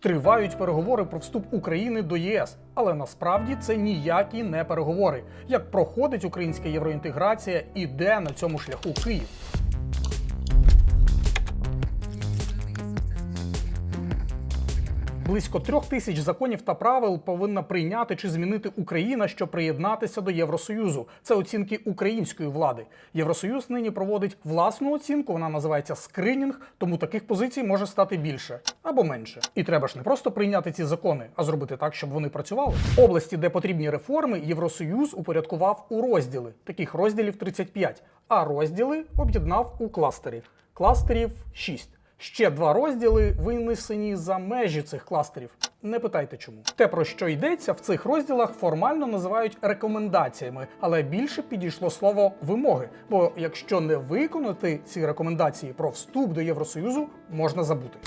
Тривають переговори про вступ України до ЄС, але насправді це ніякі не переговори. Як проходить українська євроінтеграція і де на цьому шляху Київ? Близько трьох тисяч законів та правил повинна прийняти чи змінити Україна, щоб приєднатися до Євросоюзу. Це оцінки української влади. Євросоюз нині проводить власну оцінку. Вона називається скринінг, тому таких позицій може стати більше або менше. І треба ж не просто прийняти ці закони, а зробити так, щоб вони працювали. Області, де потрібні реформи, Євросоюз упорядкував у розділи. Таких розділів 35, а розділи об'єднав у кластері. Кластерів 6. Ще два розділи винесені за межі цих кластерів. Не питайте чому. Те, про що йдеться в цих розділах, формально називають рекомендаціями, але більше підійшло слово вимоги. Бо якщо не виконати ці рекомендації про вступ до Євросоюзу, можна забути.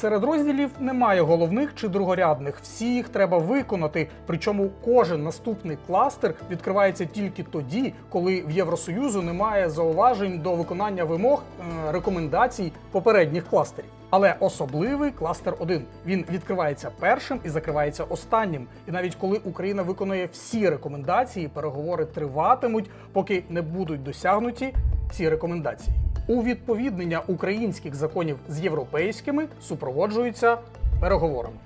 Серед розділів немає головних чи другорядних. Всі їх треба виконати. Причому кожен наступний кластер відкривається тільки тоді, коли в Євросоюзу немає зауважень до виконання вимог е, рекомендацій попередніх кластерів. Але особливий кластер 1. Він відкривається першим і закривається останнім. І навіть коли Україна виконує всі рекомендації, переговори триватимуть, поки не будуть досягнуті ці рекомендації. У відповіднення українських законів з європейськими супроводжуються переговорами.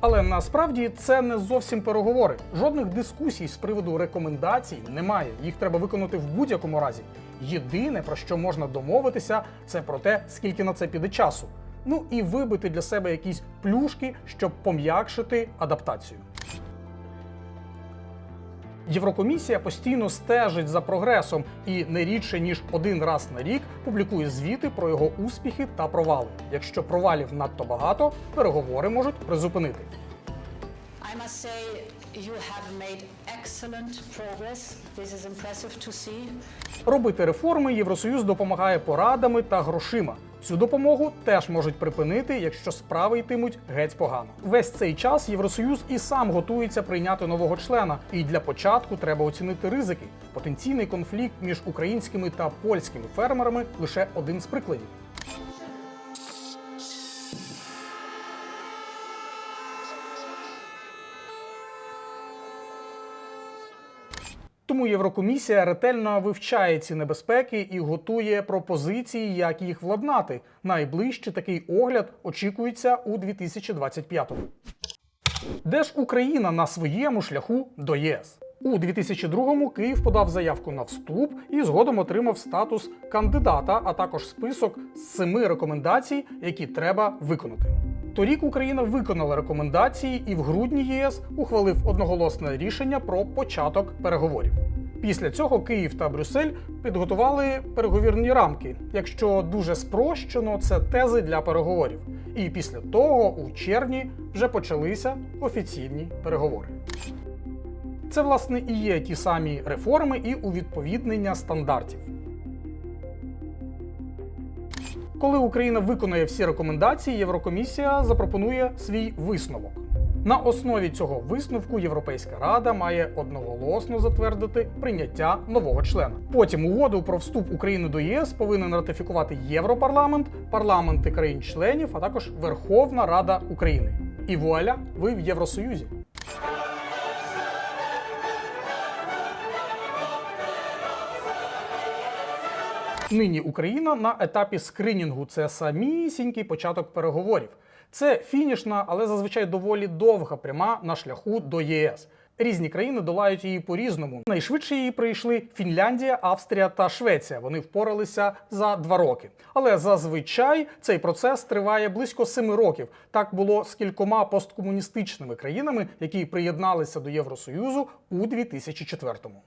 Але насправді це не зовсім переговори. Жодних дискусій з приводу рекомендацій немає. Їх треба виконати в будь-якому разі. Єдине про що можна домовитися, це про те, скільки на це піде часу. Ну і вибити для себе якісь плюшки, щоб пом'якшити адаптацію. Єврокомісія постійно стежить за прогресом і не рідше ніж один раз на рік публікує звіти про його успіхи та провали. Якщо провалів надто багато, переговори можуть призупинити. I must say you have made excellent progress. This is impressive to see. Робити реформи Євросоюз допомагає порадами та грошима. Цю допомогу теж можуть припинити, якщо справи йтимуть геть погано. Весь цей час Євросоюз і сам готується прийняти нового члена. І для початку треба оцінити ризики. Потенційний конфлікт між українськими та польськими фермерами лише один з прикладів. Тому Єврокомісія ретельно вивчає ці небезпеки і готує пропозиції, як їх владнати. Найближче такий огляд очікується у 2025-му. Де ж Україна на своєму шляху до ЄС? У 2002-му Київ подав заявку на вступ і згодом отримав статус кандидата, а також список з семи рекомендацій, які треба виконати. Торік Україна виконала рекомендації, і в грудні ЄС ухвалив одноголосне рішення про початок переговорів. Після цього Київ та Брюссель підготували переговірні рамки. Якщо дуже спрощено, це тези для переговорів. І після того, у червні, вже почалися офіційні переговори. Це, власне, і є ті самі реформи і увідповіднення стандартів. Коли Україна виконає всі рекомендації, Єврокомісія запропонує свій висновок. На основі цього висновку Європейська Рада має одноголосно затвердити прийняття нового члена. Потім угоду про вступ України до ЄС повинен ратифікувати Європарламент, парламенти країн-членів, а також Верховна Рада України. І вуаля, ви в Євросоюзі. Нині Україна на етапі скринінгу. Це самісінький початок переговорів. Це фінішна, але зазвичай доволі довга пряма на шляху до ЄС. Різні країни долають її по-різному. Найшвидше її прийшли Фінляндія, Австрія та Швеція. Вони впоралися за два роки. Але зазвичай цей процес триває близько семи років. Так було з кількома посткомуністичними країнами, які приєдналися до Євросоюзу у 2004-му.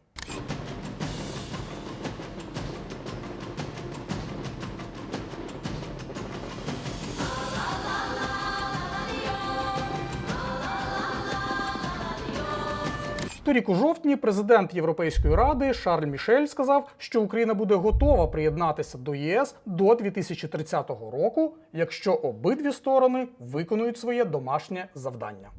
Торік у жовтні президент Європейської ради Шарль Мішель сказав, що Україна буде готова приєднатися до ЄС до 2030 року, якщо обидві сторони виконують своє домашнє завдання.